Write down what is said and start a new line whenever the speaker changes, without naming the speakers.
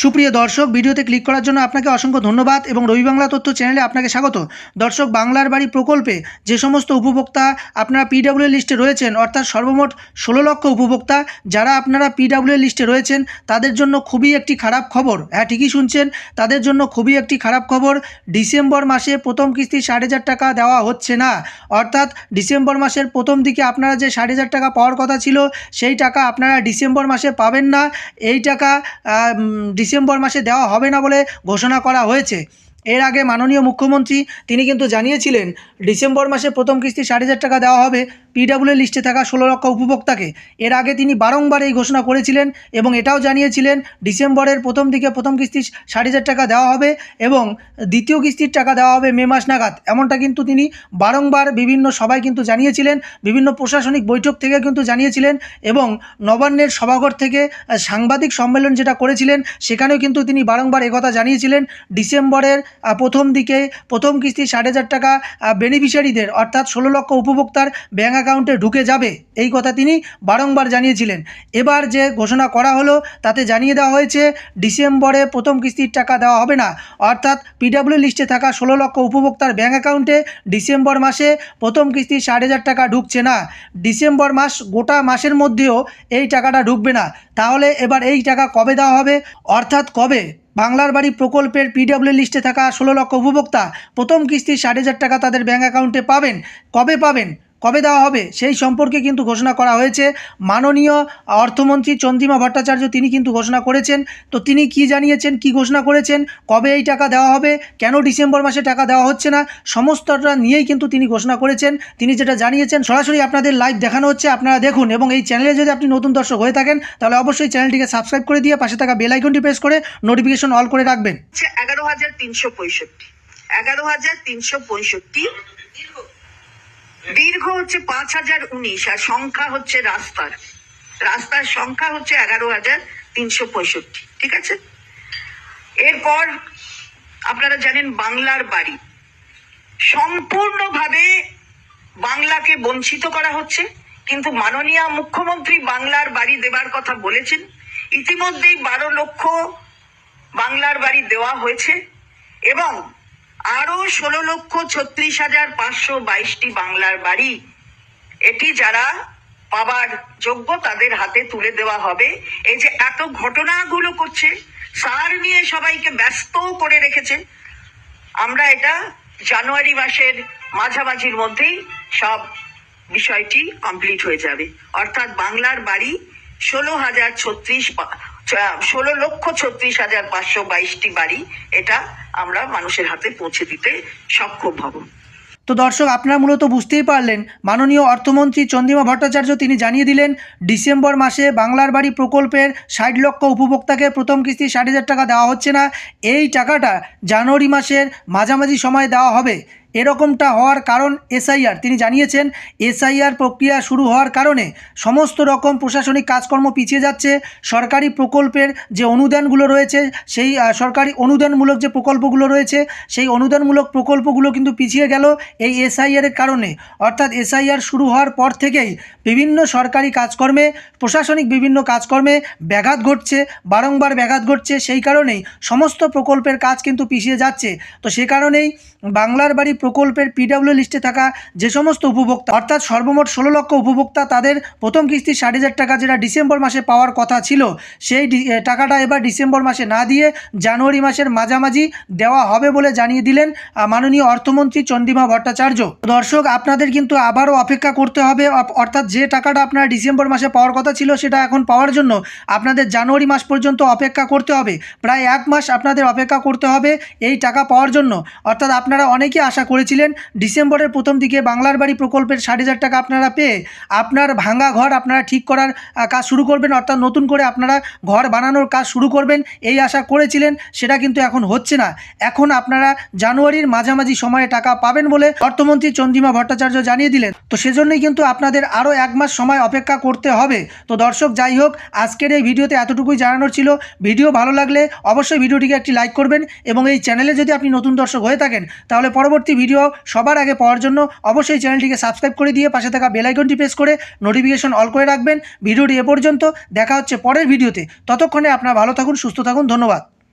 সুপ্রিয় দর্শক, ভিডিওতে ক্লিক করার জন্য আপনাকে অসংখ্য ধন্যবাদ এবং রবি বাংলা তথ্য চ্যানেলে আপনাকে স্বাগত। দর্শক, বাংলার বাড়ি প্রকল্পে যে সমস্ত উপভোক্তা আপনারা পিডাব্লিউ লিস্টে রয়েছেন, অর্থাৎ সর্বমোট ষোলো লক্ষ উপভোক্তা যারা আপনারা পিডাব্লিউ লিস্টে রয়েছেন, তাদের জন্য খুবই একটি খারাপ খবর। হ্যাঁ ঠিকই শুনছেন, তাদের জন্য খুবই একটি খারাপ খবর। ডিসেম্বর মাসে প্রথম কিস্তি ষাট হাজার টাকা দেওয়া হচ্ছে না। অর্থাৎ ডিসেম্বর মাসের প্রথম দিকে আপনারা যে ষাট হাজার টাকা পাওয়ার কথা ছিল, সেই টাকা আপনারা ডিসেম্বর মাসে পাবেন না। এই টাকা ডিসেম্বর মাসে দেওয়া হবে না বলে ঘোষণা করা হয়েছে। এর আগে মাননীয় মুখ্যমন্ত্রী, তিনি কিন্তু জানিয়েছিলেন, ডিসেম্বর মাসে প্রথম কিস্তি ষাট হাজার টাকা দেওয়া হবে। পিডাব্লিউ লিস্টে থাকা ষোলো লক্ষ উপভোক্তাকে। এর আগে তিনি বারংবার এই ঘোষণা করেছিলেন এবং এটাও জানিয়েছিলেন, ডিসেম্বরের প্রথম দিকে প্রথম কিস্তি ষাট হাজার টাকা দেওয়া হবে এবং দ্বিতীয় কিস্তির টাকা দেওয়া হবে মে মাস নাগাদ। এমনটা কিন্তু তিনি বারংবার বিভিন্ন সবাই কিন্তু জানিয়েছিলেন, বিভিন্ন প্রশাসনিক বৈঠক থেকে কিন্তু জানিয়েছিলেন এবং নবান্নের সভাঘর থেকে সাংবাদিক সম্মেলন যেটা করেছিলেন, সেখানেও কিন্তু তিনি বারংবার একথা জানিয়েছিলেন, ডিসেম্বরের প্রথম দিকে প্রথম কিস্তি ষাট হাজার টাকা বেনিফিশিয়ারিদের অর্থাৎ ষোলো লক্ষ উপভোক্তার ব্যাঙ্ক অ্যাকাউন্টে ঢুকে যাবে, এই কথা তিনি বারংবার জানিয়েছিলেন। এবার যে ঘোষণা করা হলো, তাতে জানিয়ে দেওয়া হয়েছে, ডিসেম্বরে প্রথম কিস্তির টাকা দেওয়া হবে না। অর্থাৎ পিডাব্লিউ লিস্টে থাকা ষোলো লক্ষ উপভোক্তার ব্যাঙ্ক অ্যাকাউন্টে ডিসেম্বর মাসে প্রথম কিস্তি ষাট হাজার টাকা ঢুকছে না। ডিসেম্বর মাস, গোটা মাসের মধ্যেও এই টাকাটা ঢুকবে না। তাহলে এবার এই টাকা কবে দেওয়া হবে? অর্থাৎ কবে? বাংলার বাড়ি প্রকল্পের পিডাব্লিউ লিস্টে থাকা ষোলো লক্ষ উপভোক্তা প্রথম কিস্তি ষাট হাজার টাকা তাদের ব্যাঙ্ক অ্যাকাউন্টে পাবেন। কবে পাবেন? কবে দেওয়া হবে সেই সম্পর্কে কিন্তু ঘোষণা করা হয়েছে। মাননীয় অর্থমন্ত্রী চন্দ্রিমা ভট্টাচার্য তিনি কিন্তু ঘোষণা করেছেন। তো তিনি কি জানিয়েছেন, কি ঘোষণা করেছেন, কবে এই টাকা দেওয়া হবে, কেন ডিসেম্বর মাসে টাকা দেওয়া হচ্ছে না, সমস্তটা নিয়েই কিন্তু তিনি ঘোষণা করেছেন। তিনি যেটা জানিয়েছেন, সরাসরি আপনাদের লাইভ দেখানো হচ্ছে, আপনারা দেখুন এবং এই চ্যানেলে যদি আপনি নতুন দর্শক হয়ে থাকেন, তাহলে অবশ্যই চ্যানেলটিকে সাবস্ক্রাইব করে দিয়ে পাশে থাকা বেল আইকনটি প্রেস করে নোটিফিকেশন অল করে রাখবেন।
এগারো হাজার তিনশো পঁয়ষট্টি। এগারো হাজার তিনশো পঁয়ষট্টি। দীর্ঘ হচ্ছে পাঁচ হাজার উনিশ আর সংখ্যা হচ্ছে রাস্তার। রাস্তার সংখ্যা হচ্ছে এগারো হাজার তিনশো পঁয়ষট্টি, ঠিক আছে? এরপর আপনারা জানেন বাংলার বাড়ি। সম্পূর্ণভাবে বাংলাকে বঞ্চিত করা হচ্ছে, কিন্তু মাননীয় মুখ্যমন্ত্রী বাংলার বাড়ি দেবার কথা বলেছেন। ইতিমধ্যেই বারো লক্ষ বাংলার বাড়ি দেওয়া হয়েছে এবং আরও ষোলো লক্ষ ছত্রিশ হাজার পাঁচশো বাইশটি বাংলার বাড়ি। এটি যারা পাবার যোগ্য তাদের হাতে তুলে দেওয়া হবে। এই যে এত ঘটনাগুলো করছে, সার নিয়ে সবাইকে ব্যস্ত করে রেখেছে। আমরা এটা জানুয়ারি মাসের মাঝামাঝির মধ্যেই সব বিষয়টি কমপ্লিট হয়ে যাবে। অর্থাৎ বাংলার বাড়ি ষোলো হাজার ছত্রিশ ষোলো লক্ষ ছত্রিশ হাজার পাঁচশো বাইশটি বাড়ি এটা আমরা মানুষের হাতে পৌঁছে দিতে সক্ষম হব।
তো দর্শক, আপনারা মূলত বুঝতেই পারলেন, মাননীয় অর্থমন্ত্রী চন্দ্রিমা ভট্টাচার্য তিনি জানিয়ে দিলেন, ডিসেম্বর মাসে বাংলার বাড়ি প্রকল্পের ষাট লক্ষ উপভোক্তাকে প্রথম কিস্তি ষাট হাজার টাকা দেওয়া হচ্ছে না। এই টাকাটা জানুয়ারি মাসের মাঝামাঝি সময় দেওয়া হবে। এরকমটা হওয়ার কারণ এসআইআর। তিনি জানিয়েছেন, এসআইআর প্রক্রিয়া শুরু হওয়ার কারণে সমস্ত রকম প্রশাসনিক কাজকর্ম পিছিয়ে যাচ্ছে। সরকারি প্রকল্পের যে অনুদানগুলো রয়েছে, সেই সরকারি অনুদানমূলক যে প্রকল্পগুলো রয়েছে, সেই অনুদানমূলক প্রকল্পগুলো কিন্তু পিছিয়ে গেল এই এসআইআরের কারণে। অর্থাৎ এসআইআর শুরু হওয়ার পর থেকেই বিভিন্ন সরকারি কাজকর্মে, প্রশাসনিক বিভিন্ন কাজকর্মে ব্যাঘাত ঘটছে, বারংবার ব্যাঘাত ঘটছে। সেই কারণেই সমস্ত প্রকল্পের কাজ কিন্তু পিছিয়ে যাচ্ছে। তো সে কারণেই বাংলার বাড়ি প্রকল্পের পিডাব্লিউ লিস্টে থাকা যে সমস্ত উপভোক্তা, অর্থাৎ সর্বমোট ষোলো লক্ষ উপভোক্তা তাদের প্রথম কিস্তি ষাট হাজার টাকা যেটা ডিসেম্বর মাসে পাওয়ার কথা ছিল, সেই টাকাটা এবার ডিসেম্বর মাসে না দিয়ে জানুয়ারি মাসের মাঝামাঝি দেওয়া হবে বলে জানিয়ে দিলেন মাননীয় অর্থমন্ত্রী চন্দ্রিমা ভট্টাচার্য। দর্শক, আপনাদের কিন্তু আবারও অপেক্ষা করতে হবে অর্থাৎ যে টাকাটা আপনারা ডিসেম্বর মাসে পাওয়ার কথা ছিল সেটা এখন পাওয়ার জন্য আপনাদের জানুয়ারি মাস পর্যন্ত অপেক্ষা করতে হবে। প্রায় এক মাস আপনাদের অপেক্ষা করতে হবে এই টাকা পাওয়ার জন্য। অর্থাৎ আপনারা অনেকে আশা করেছিলেন। ডিসেম্বরের প্রথম দিকে বাংলার বাড়ি প্রকল্পের ষাট হাজার টাকা আপনারা পেয়ে আপনার ভাঙা ঘর আপনারা ঠিক করার কাজ শুরু করবেন। অর্থাৎ নতুন করে আপনারা ঘর বানানোর কাজ শুরু করবেন। এই আশা করেছিলেন, সেটা কিন্তু এখন হচ্ছে না। এখন আপনারা জানুয়ারির মাঝামাঝি সময়ে টাকা পাবেন বলে অর্থমন্ত্রী চন্দ্রিমা ভট্টাচার্য জানিয়ে দিলেন। তো সেজন্যই কিন্তু আপনাদের আরও এক মাস সময় অপেক্ষা করতে হবে। তো দর্শক, যাই হোক, আজকের এই ভিডিওতে এতটুকুই জানানোর ছিল। ভিডিও ভালো লাগলে অবশ্যই ভিডিওটিকে একটি লাইক করবেন এবং এই চ্যানেলে যদি আপনি নতুন দর্শক হয়ে থাকেন, তাহলে পরবর্তী ভিডিও সবার আগে পাওয়ার জন্য অবশ্যই চ্যানেলটিকে সাবস্ক্রাইব করে দিয়ে পাশে থাকা বেলাইকনটি প্রেস করে নোটিফিকেশন অল করে রাখবেন। ভিডিওটি এ পর্যন্ত, দেখা হচ্ছে পরের ভিডিওতে। ততক্ষণে আপনারা ভালো থাকুন, সুস্থ থাকুন, ধন্যবাদ।